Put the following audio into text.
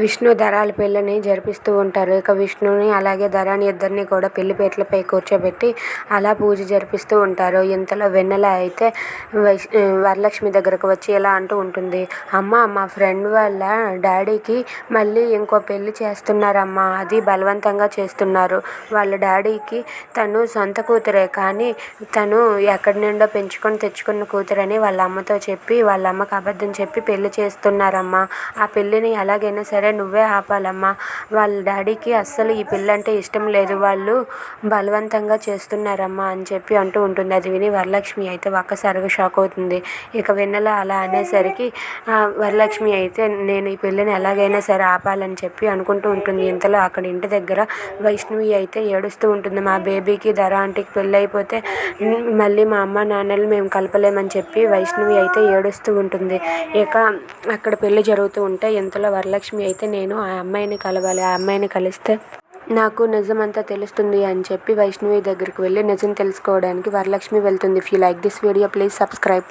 విష్ణు ధరాల పెళ్ళిని జరిపిస్తూ ఉంటారు. ఇక విష్ణుని అలాగే ధరాని ఇద్దరిని కూడా పెళ్ళి పీటలపై కూర్చోబెట్టి అలా పూజ జరిపిస్తూ ఉంటారు. ఇంతలో వెన్నెల అయితే వైష్ వరలక్ష్మి దగ్గరకు వచ్చి ఇలా అంటూ ఉంటుంది. అమ్మ మా ఫ్రెండ్ వాళ్ళ డాడీకి మళ్ళీ ఇంకో పెళ్ళి చేస్తున్నారమ్మా. అది బలవంతంగా చేస్తున్నారు. వాళ్ళ డాడీకి తను సొంత కూతురే. కానీ తను ఎక్కడి నుండో పెంచుకొని తెచ్చుకున్న కూతురని వాళ్ళ అమ్మతో చెప్పి వాళ్ళ అమ్మకి అబద్ధం చెప్పి పెళ్ళి చేస్తున్నారమ్మా. ఆ పెళ్ళిని ఎలాగైనా సరే నువ్వే ఆపాలమ్మా. వాళ్ళ డాడీకి అస్సలు ఈ పెళ్ళి అంటే ఇష్టం లేదు. వాళ్ళు బలవంతంగా చేస్తున్నారమ్మా అని చెప్పి అంటూ ఉంటుంది. అది విని వరలక్ష్మి అయితే ఒక్కసారిగా షాక్ అవుతుంది. ఇక వెన్నెల అలా అనేసరికి వరలక్ష్మి అయితే నేను ఈ పెళ్ళిని ఎలాగైనా సరే ఆపాలని చెప్పి అనుకుంటూ ఉంటుంది. ఇంతలో అక్కడ ఇంటి దగ్గర వైష్ణవి అయితే ఏడుస్తూ ఉంటుంది. మా బేబీకి ధర ఆంటీకి పెళ్ళి అయిపోతే మళ్ళీ మా అమ్మ నాన్నలు మేము కలపలేమని చెప్పి వైష్ణవి అయితే ఏడుస్తూ ఉంటుంది. ఇక అక్కడ పెళ్ళి జరుగుతూ ఉంటే ఇంతలో వరలక్ష్మి అయితే అయితే నేను ఆ అమ్మాయిని కలవాలి ఆ అమ్మాయిని కలిస్తే నాకు నిజం అంతా తెలుస్తుంది అని చెప్పి వైష్ణవి దగ్గరికి వెళ్ళి నిజం తెలుసుకోవడానికి వరలక్ష్మి వెళ్తుంది. If you like this video please subscribe